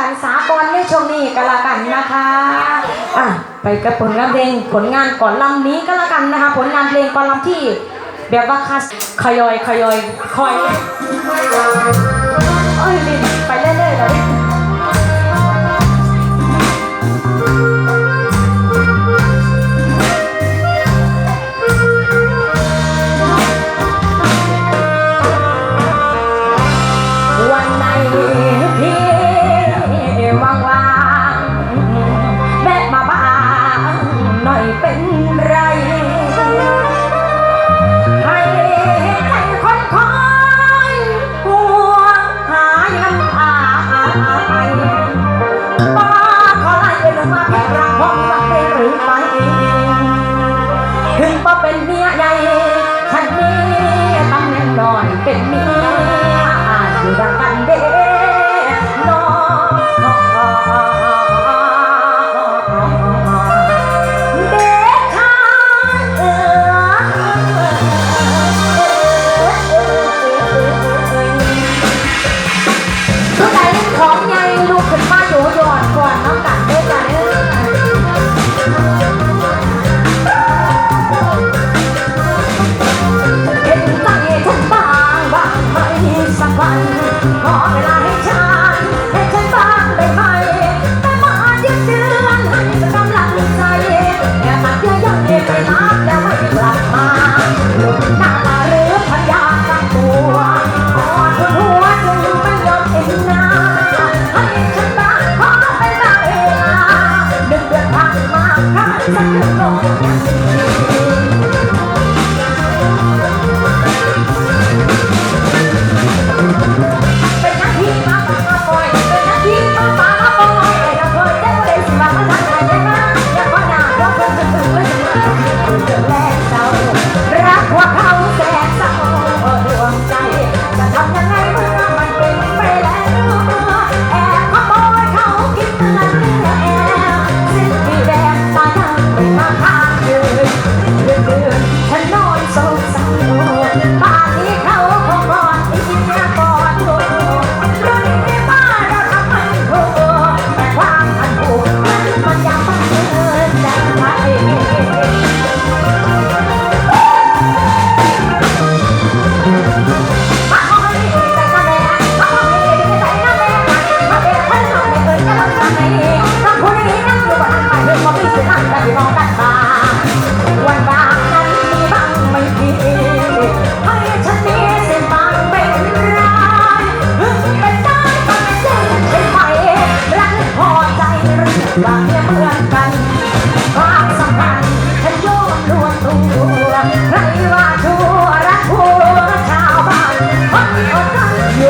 กันสากลในช่วงนี้ก็แล้วกันนะคะอะไปกับผลงานเพลงผลงานก่อนลำนี้ก็แล้วกันนะคะ ผลงานเพลงก่อนลำที่แบบว่าคาสขยอยขยอยคอยเอ้ยไปเรื่อยๆเลย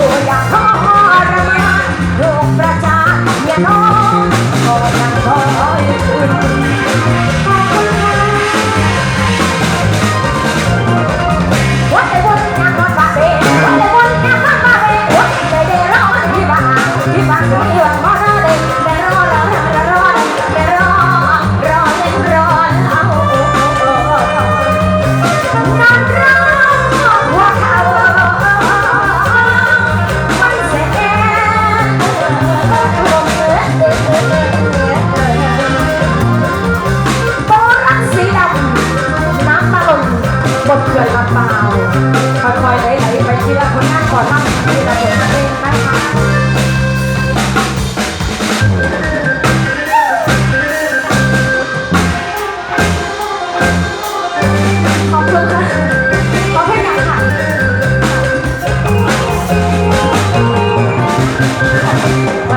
我要 วยกรเป๋าค่อยๆไหลๆไปทีละคนนั่งก่อนนั่งทีละคนนั่งเองนะคะขอบคุณค่ะขอบคุณอยค่ะ Thank.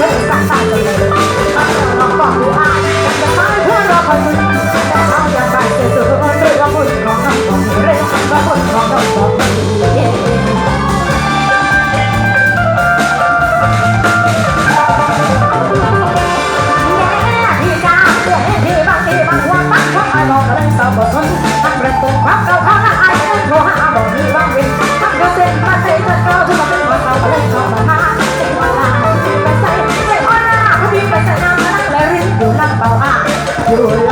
กันง่างกันเราลองดูอะจะมาเพื่ต่ถ้าอยากได้เอกเรื่องของคุตั้งขอรื่องขคุณของน้องของเย้โทรหาบอกมีว่างว้นทำเกษตรมาเตะเงินเราทุกวันเป็นหัวเเลยเขามา Hallelujah.